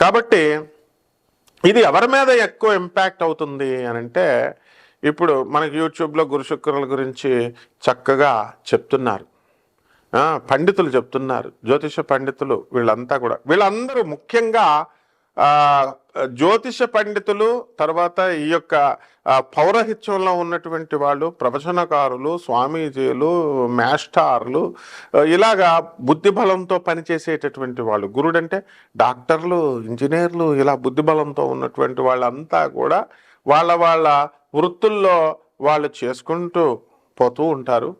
కాబట్టి ఇది ఎవరి మీద ఎక్కువ ఇంపాక్ట్ అవుతుంది అని అంటే ఇప్పుడు మనకి యూట్యూబ్లో గురు శుక్రుల గురించి చక్కగా చెప్తున్నారు. పండితులు చెప్తున్నారు. జ్యోతిష పండితులు వీళ్ళంతా కూడా. వీళ్ళందరూ ముఖ్యంగా జ్యోతిష పండితులు తర్వాత ఈ యొక్క పౌరహిత్యంలో ఉన్నటువంటి వాళ్ళు ప్రవచనకారులు స్వామీజీలు మాస్టార్లు ఇలాగా బుద్ధిబలంతో పనిచేసేటటువంటి వాళ్ళు. గురుడంటే డాక్టర్లు ఇంజనీర్లు ఇలా బుద్ధిబలంతో ఉన్నటువంటి వాళ్ళంతా కూడా వాళ్ళ వాళ్ళ వృత్తుల్లో వాళ్ళు చేసుకుంటూ పోతూ ఉంటారు.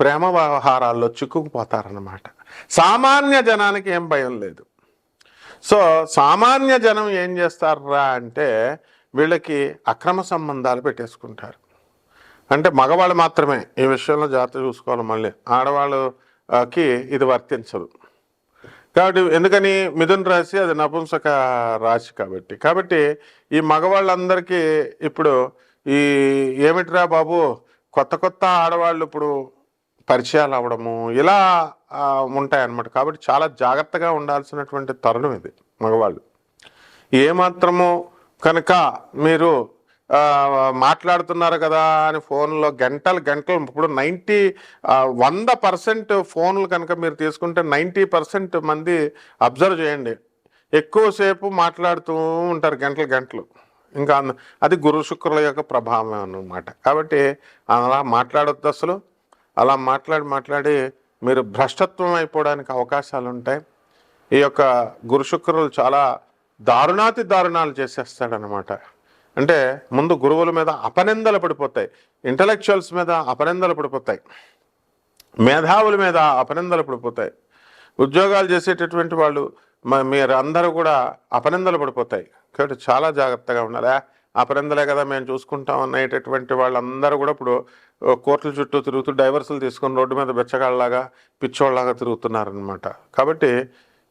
ప్రేమ వ్యవహారాల్లో చిక్కుకుపోతారన్నమాట. సామాన్య జనానికి ఏం భయం లేదు. సో సామాన్య జనం ఏం చేస్తారా అంటే వీళ్ళకి అక్రమ సంబంధాలు పెట్టేసుకుంటారు. అంటే మగవాళ్ళు మాత్రమే ఈ విషయంలో జాగ్రత్త చూసుకోవాలి మళ్ళీ. ఆడవాళ్ళకి ఇది వర్తించదు. కాబట్టి ఎందుకని మిథున్ రాశి అది నపుంసక రాశి కాబట్టి. కాబట్టి ఈ మగవాళ్ళందరికీ ఇప్పుడు ఈ ఏమిటిరా బాబు కొత్త కొత్త ఆడవాళ్ళు ఇప్పుడు పరిచయాలు అవ్వడము ఇలా ఉంటాయన్నమాట. కాబట్టి చాలా జాగ్రత్తగా ఉండాల్సినటువంటి తరుణం ఇది మగవాళ్ళు. ఏమాత్రము కనుక మీరు మాట్లాడుతున్నారు కదా అని ఫోన్లో గంటలు గంటలు ఇప్పుడు నైంటీ వంద పర్సెంట్ ఫోన్లు కనుక మీరు తీసుకుంటే నైంటీ పర్సెంట్ మంది అబ్జర్వ్ చేయండి. ఎక్కువసేపు మాట్లాడుతూ ఉంటారు గంటలు గంటలు. ఇంకా అది గురు శుక్రుల యొక్క ప్రభావం అన్నమాట. కాబట్టి అలా మాట్లాడొద్దు అసలు. అలా మాట్లాడి మాట్లాడి మీరు భ్రష్టత్వం అయిపోవడానికి అవకాశాలు ఉంటాయి ఈ యొక్క గురు శుక్రులు చాలా దారుణాతి దారుణాలు చేసేస్తాడనమాట అంటే ముందు గురువుల మీద అపనిందలు పడిపోతాయి. ఇంటలెక్చువల్స్ మీద అపనిందలు పడిపోతాయి. మేధావుల మీద అపనిందలు పడిపోతాయి. ఉద్యోగాలు చేసేటటువంటి వాళ్ళు మీరందరూ మీరు అందరూ కూడా అపనిందలు పడిపోతాయి. కాబట్టి చాలా జాగ్రత్తగా ఉండాలి. "ఆ, కదా మేము చూసుకుంటాం అనేటటువంటి వాళ్ళందరూ కూడా ఇప్పుడు కోర్టుల చుట్టూ తిరుగుతూ డైవర్సులు తీసుకొని రోడ్డు మీద బెచ్చగాళ్ళలాగా పిచ్చోళ్ళలాగా తిరుగుతున్నారనమాట కాబట్టి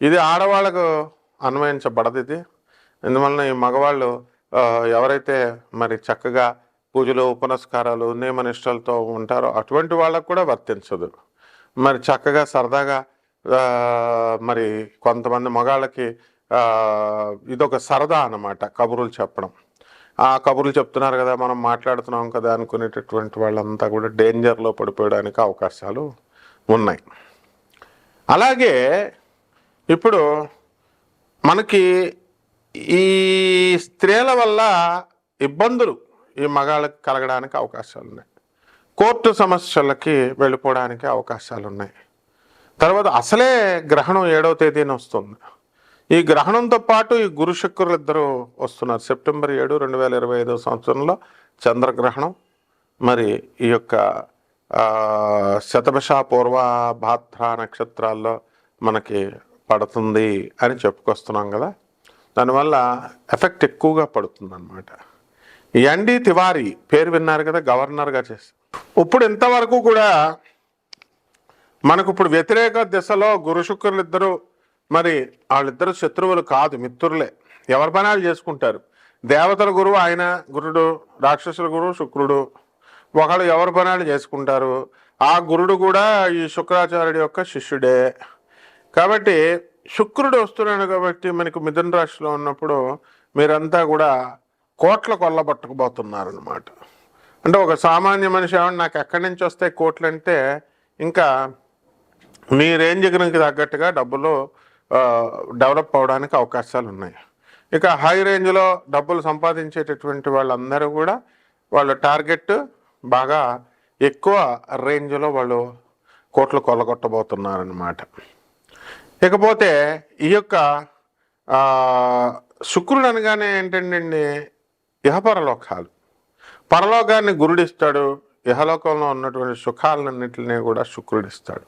ఇది ఆడవాళ్ళకు అన్వయించబడదు ఇది ఎందువలన ఈ మగవాళ్ళు ఎవరైతే మరి చక్కగా పూజలు ఉపనస్కారాలు నియమనిష్టలతో ఉంటారో అటువంటి వాళ్ళకు కూడా వర్తించదు. మరి చక్కగా సరదాగా మరి కొంతమంది మగాళ్ళకి ఇదొక సరదా అన్నమాట కబుర్లు చెప్పడం. ఆ కబుర్లు చెప్తున్నారు కదా మనం మాట్లాడుతున్నాం కదా అనుకునేటటువంటి వాళ్ళంతా కూడా డేంజర్లో పడిపోయడానికి అవకాశాలు ఉన్నాయి. అలాగే ఇప్పుడు మనకి ఈ స్త్రీల వల్ల ఇబ్బందులు ఈ మగాళ్ళకి కలగడానికి అవకాశాలు ఉన్నాయి. కోర్టు సమస్యలకి వెళ్ళిపోవడానికి అవకాశాలు ఉన్నాయి. తర్వాత అసలే గ్రహణం ఏడవ తేదీన వస్తుంది. ఈ గ్రహణంతో పాటు ఈ గురు శుక్రులు ఇద్దరు వస్తున్నారు. సెప్టెంబర్ ఏడు రెండు వేల ఇరవై ఐదో సంవత్సరంలో చంద్రగ్రహణం. మరి ఈ యొక్క ఆ, శతభిష పూర్వ భాద్ర నక్షత్రాల్లో మనకి పడుతుంది అని చెప్పుకొస్తున్నాం కదా. దానివల్ల ఎఫెక్ట్ ఎక్కువగా పడుతుంది అనమాట ఎండి తివారీ పేరు విన్నారు కదా గవర్నర్గా చేసి. ఇప్పుడు ఇంతవరకు కూడా మనకు ఇప్పుడు వ్యతిరేక దిశలో గురు శుక్రులు ఇద్దరు మరి వాళ్ళిద్దరు శత్రువులు కాదు మిత్రులే. ఎవరి పనాలు చేసుకుంటారు? దేవతల గురువు ఆయన గురుడు రాక్షసుల గురువు శుక్రుడు. ఒకళ్ళు ఎవరి పనాలు చేసుకుంటారు? ఆ గురుడు కూడా ఈ శుక్రాచార్యుడి యొక్క శిష్యుడే. కాబట్టి శుక్రుడు వస్తున్నాడు కాబట్టి మనకు మిథున రాశిలో ఉన్నప్పుడు మీరంతా కూడా కోట్ల కొల్లబట్టకపోతున్నారు అనమాట అంటే ఒక సామాన్య మనిషి ఏమన్నా నాకు ఎక్కడి నుంచి వస్తాయి కోట్లు అంటే ఇంకా మీ రేంజ్ రేంజ్కి తగ్గట్టుగా డబ్బులు డెవలప్ అవడానికి అవకాశాలు ఉన్నాయి. ఇక హై రేంజ్లో డబ్బులు సంపాదించేటటువంటి వాళ్ళందరూ కూడా వాళ్ళ టార్గెట్ బాగా ఎక్కువ రేంజ్లో వాళ్ళు కోట్లు కొల్లగొట్టబోతున్నారనమాట ఇకపోతే ఈ యొక్క శుక్రుడు అనగానే ఏంటండి ఇహపరలోకాలు. పరలోకాన్ని గురుడిస్తాడు ఇహలోకంలో ఉన్నటువంటి సుఖాలన్నింటినీ కూడా శుక్రుడిస్తాడు.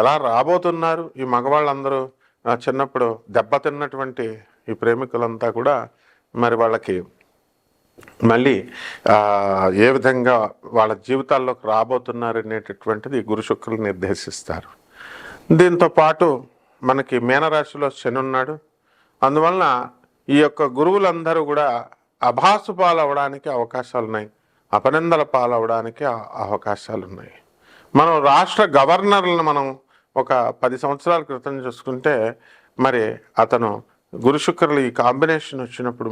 ఎలా రాబోతున్నారు ఈ మగవాళ్ళందరూ? చిన్నప్పుడు దెబ్బతిన్నటువంటి ఈ ప్రేమికులంతా కూడా మరి వాళ్ళకి మళ్ళీ ఏ విధంగా వాళ్ళ జీవితాల్లోకి రాబోతున్నారు అనేటటువంటిది గురు శుక్రులు నిర్దేశిస్తారు. దీంతో పాటు మనకి మీనరాశిలో శని ఉన్నాడు. అందువలన ఈ యొక్క గురువులందరూ కూడా అభాసు పాలవడానికి అవకాశాలు ఉన్నాయి అపనిందల పాలవడానికి అవకాశాలు ఉన్నాయి మనం రాష్ట్ర గవర్నర్లను మనం ఒక పది సంవత్సరాల క్రితం చూసుకుంటే మరి అతను గురు శుక్రులు ఈ కాంబినేషన్ వచ్చినప్పుడు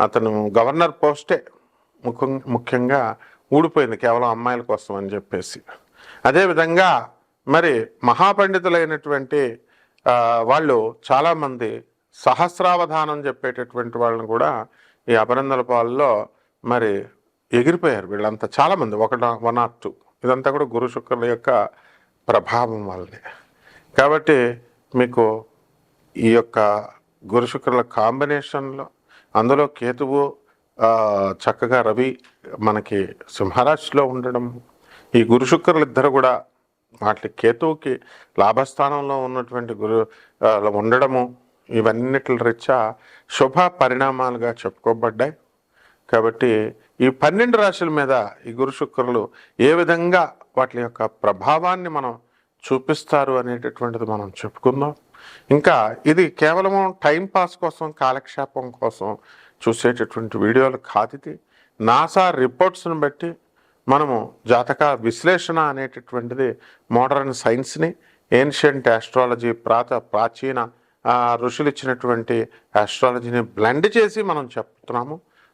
అతను గవర్నర్ పోస్టే ముఖ్యం ముఖ్యంగా ఊడిపోయింది కేవలం అమ్మాయిల కోసం అని చెప్పేసి. అదేవిధంగా మరి మహాపండితులైనటువంటి వాళ్ళు చాలామంది సహస్రావధానం చెప్పేటటువంటి వాళ్ళని కూడా ఈ అపరందల పాలలో మరి ఎగిరిపోయారు వీళ్ళంతా చాలామంది ఒకట వన్ ఆర్ టూ. ఇదంతా కూడా గురు శుక్రుల యొక్క ప్రభావం వల్లనే. కాబట్టి మీకు ఈ యొక్క గురు శుక్రుల కాంబినేషన్లో అందులో కేతువు చక్కగా రవి మనకి సింహరాశిలో ఉండడం ఈ గురు శుక్రులు ఇద్దరు కూడా వాటి కేతువుకి లాభస్థానంలో ఉన్నటువంటి గురు ఉండడము ఇవన్నిటి రీత్యా శుభ పరిణామాలుగా చెప్పుకోబడ్డాయి. కాబట్టి ఈ పన్నెండు రాశుల మీద ఈ గురు శుక్రులు ఏ విధంగా వాటి యొక్క ప్రభావాన్ని మనం చూపిస్తారు అనేటటువంటిది మనం చెప్పుకుందాం. ఇంకా ఇది కేవలం టైం పాస్ కోసం కాలక్షేపం కోసం చూసేటటువంటి వీడియోలు కాదు నాసా రిపోర్ట్స్ని బట్టి మనము జాతక విశ్లేషణ అనేటటువంటిది మోడర్న్ సైన్స్ని ఏన్షియంట్ ఆస్ట్రాలజీ ప్రాత ప్రాచీన ఋషులు ఇచ్చినటువంటి ఆస్ట్రాలజీని బ్లెండ్ చేసి మనం చెప్తున్నాము.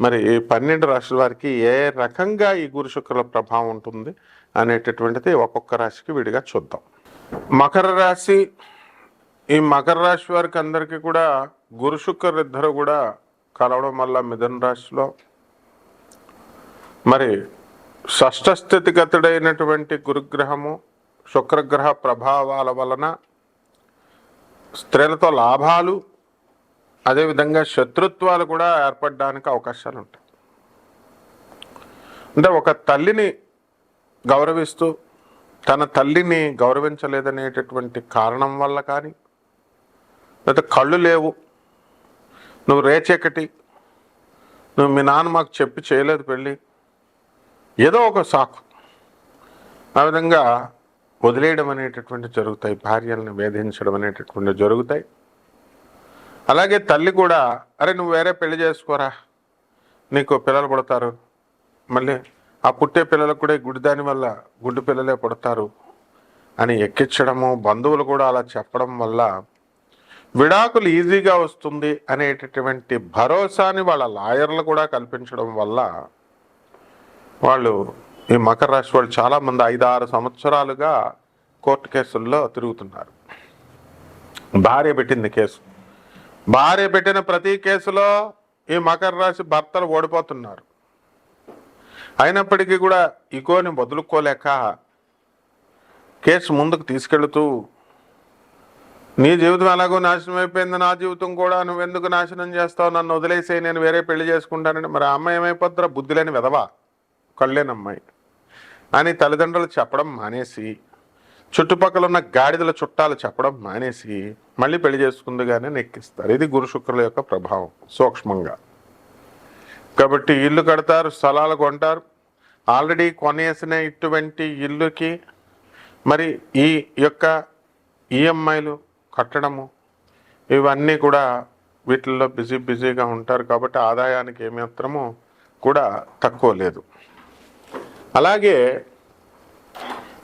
మరి ఈ పన్నెండు రాశుల వారికి ఏ రకంగా ఈ గురు శుక్రుల ప్రభావం ఉంటుంది అనేటటువంటిది ఒక్కొక్క రాశికి విడిగా చూద్దాం. మకర రాశి ఈ మకర రాశి వారికి అందరికీ కూడా గురు శుక్రులు ఇద్దరు కూడా కలవడం వల్ల మిథున రాశిలో. మరి షష్ఠస్థితిగతుడైనటువంటి గురుగ్రహము శుక్రగ్రహ ప్రభావాల వలన స్త్రీలతో లాభాలు అదేవిధంగా శత్రుత్వాలు కూడా ఏర్పడడానికి అవకాశాలు ఉంటాయి. అంటే ఒక తల్లిని గౌరవిస్తూ తన తల్లిని గౌరవించలేదనేటటువంటి కారణం వల్ల కానీ లేదా కళ్ళు లేవు నువ్వు రేచెక్కటి నువ్వు మీ నాన్న మాకు చెప్పి చేయలేదు పెళ్ళి ఏదో ఒక సాకు. ఆ విధంగా వదిలేయడం అనేటటువంటి జరుగుతాయి భార్యలను వేధించడం అనేటటువంటి జరుగుతాయి. అలాగే తల్లి కూడా అరే నువ్వు వేరే పెళ్ళి చేసుకోరా? నీకు పిల్లలు పుడతారు. మళ్ళీ ఆ పుట్టే పిల్లలకు కూడా ఈ గుడిదాని వల్ల గుడ్డు పిల్లలే పుడతారు. అని ఎక్కించడము బంధువులు కూడా అలా చెప్పడం వల్ల విడాకులు ఈజీగా వస్తుంది అనేటటువంటి భరోసాని వాళ్ళ లాయర్లు కూడా కల్పించడం వల్ల వాళ్ళు ఈ మకర రాశి వాళ్ళు చాలామంది ఐదు ఆరు సంవత్సరాలుగా కోర్టు కేసుల్లో తిరుగుతున్నారు. భార్య పెట్టింది కేసు. భార్య పెట్టిన ప్రతి కేసులో ఈ మకర రాశి భర్తలు ఓడిపోతున్నారు. అయినప్పటికీ కూడా ఇగోని వదులుకోలేక కేసు ముందుకు తీసుకెళ్తూ నీ జీవితం ఎలాగో నాశనం అయిపోయింది నా జీవితం కూడా నువ్వెందుకు నాశనం చేస్తావు నన్ను వదిలేసే నేను వేరే పెళ్ళి చేసుకుంటానని మరి అమ్మాయి ఏమైపోద్దురా బుద్ధి లేని విధవా. కళ్ళేనమ్మాయి. అని తల్లిదండ్రులు చెప్పడం మానేసి చుట్టుపక్కల ఉన్న గాడిదల చుట్టాలు చెప్పడం మానేసి మళ్ళీ పెళ్ళి చేసుకుందిగానే నెక్కిస్తారు. ఇది గురు శుక్రుల యొక్క ప్రభావం సూక్ష్మంగా. కాబట్టి ఇల్లు కడతారు స్థలాలు కొంటారు. ఆల్రెడీ కొనేసిన ఇటువంటి ఇల్లుకి మరి ఈ యొక్క ఈఎంఐలు కట్టడము ఇవన్నీ కూడా వీటిల్లో బిజీ బిజీగా ఉంటారు కాబట్టి ఆదాయానికి ఏమాత్రము కూడా తక్కువ లేదు. అలాగే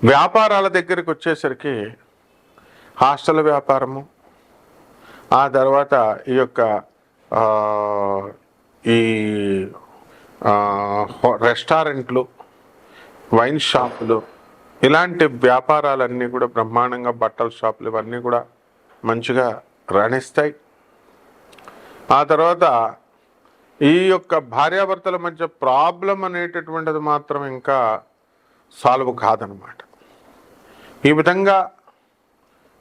వ్యాపారాల దగ్గరికి వచ్చేసరికి హాస్టల్ వ్యాపారము ఆ తర్వాత ఈ యొక్క ఈ రెస్టారెంట్లు వైన్ షాపులు ఇలాంటి వ్యాపారాలన్నీ కూడా బ్రహ్మాండంగా బట్టల షాపులు ఇవన్నీ కూడా మంచిగా రాణిస్తాయి. ఆ తర్వాత ఈ యొక్క భార్యాభర్తల మధ్య ప్రాబ్లం అనేటటువంటిది మాత్రం ఇంకా సాల్వ్ కాదనమాట. ఈ విధంగా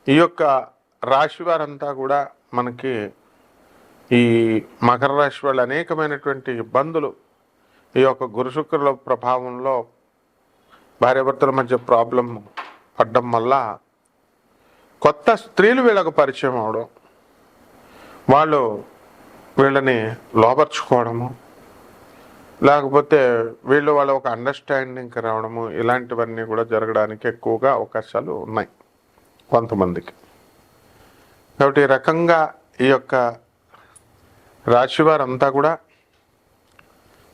ఈ యొక్క రాశి వారంతా కూడా మనకి ఈ మకర రాశి వాళ్ళు అనేకమైనటువంటి ఇబ్బందులు. ఈ యొక్క గురుశుక్రుల ప్రభావంలో భార్యాభర్తల మధ్య ప్రాబ్లం పడ్డం వల్ల కొత్త స్త్రీలు వీళ్ళకు పరిచయం అవడం వాళ్ళు వీళ్ళని లోపరుచుకోవడము లేకపోతే వీళ్ళు వాళ్ళ ఒక అండర్స్టాండింగ్కి రావడము ఇలాంటివన్నీ కూడా జరగడానికి ఎక్కువగా అవకాశాలు ఉన్నాయి కొంతమందికి. కాబట్టి ఈ రకంగా ఈ యొక్క రాశి వారంతా కూడా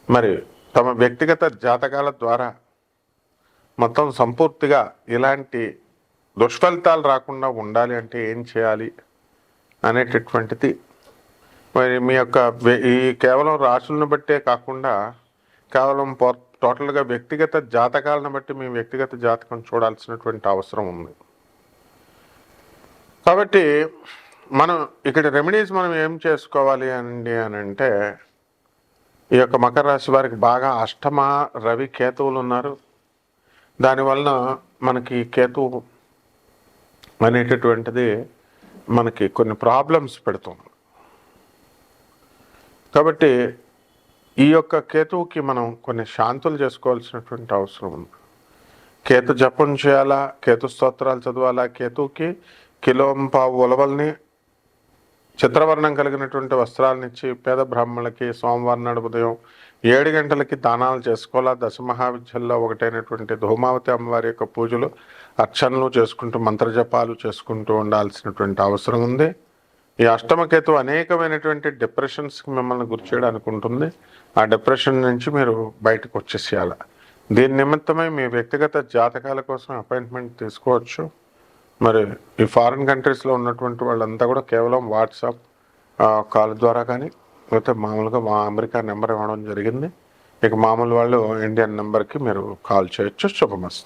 మరి తమ వ్యక్తిగత జాతకాల ద్వారా మొత్తం సంపూర్తిగా ఇలాంటి దుష్ఫలితాలు రాకుండా ఉండాలి అంటే ఏం చేయాలి అనేటటువంటిది మరి మీ యొక్క ఈ కేవలం రాశులను బట్టే కాకుండా కేవలం టోటల్గా వ్యక్తిగత జాతకాలను బట్టి మీ వ్యక్తిగత జాతకం చూడాల్సినటువంటి అవసరం ఉంది. కాబట్టి మనం ఇక్కడ రెమెడీస్ మనం ఏం చేసుకోవాలి అండి అని అంటే ఈ యొక్క మకర రాశి వారికి బాగా అష్టమ రవి కేతువులు ఉన్నారు. దానివలన మనకి కేతువు అనేటటువంటిది మనకి కొన్ని ప్రాబ్లమ్స్ పెడుతుంది. కాబట్టి ఈ యొక్క కేతువుకి మనం కొన్ని శాంతులు చేసుకోవాల్సినటువంటి అవసరం ఉంది. కేతు జపం చేయాలా? కేతు స్తోత్రాలు చదవాలా? కేతువుకి కిలోంపావు ఉలవల్ని చిత్రవర్ణం కలిగినటువంటి వస్త్రాలను ఇచ్చి పేద బ్రాహ్మణులకి సోమవారం నాడు ఉదయం ఏడు గంటలకి దానాలు చేసుకోవాలా? దశ మహావిద్యల్లో ఒకటైనటువంటి ధూమావతి అమ్మవారి యొక్క పూజలు అర్చనలు చేసుకుంటూ మంత్రజపాలు చేసుకుంటూ ఉండాల్సినటువంటి అవసరం ఉంది. ఈ అష్టమకేతు అనేకమైనటువంటి డిప్రెషన్స్కి మిమ్మల్ని గురి చేయడానికి ఉంటుంది. ఆ డిప్రెషన్ నుంచి మీరు బయటకు వచ్చేసేయాల. దీని నిమిత్తమై మీ వ్యక్తిగత జాతకాల కోసం అపాయింట్మెంట్ తీసుకోవచ్చు. మరి ఈ ఫారిన్ కంట్రీస్లో ఉన్నటువంటి వాళ్ళంతా కూడా కేవలం వాట్సాప్ కాల్ ద్వారా కానీ లేకపోతే మామూలుగా మా అమెరికా నెంబర్ ఇవ్వడం జరిగింది. ఇక మామూలు వాళ్ళు ఇండియన్ నెంబర్కి మీరు కాల్ చేయొచ్చు. శుభమస్తు.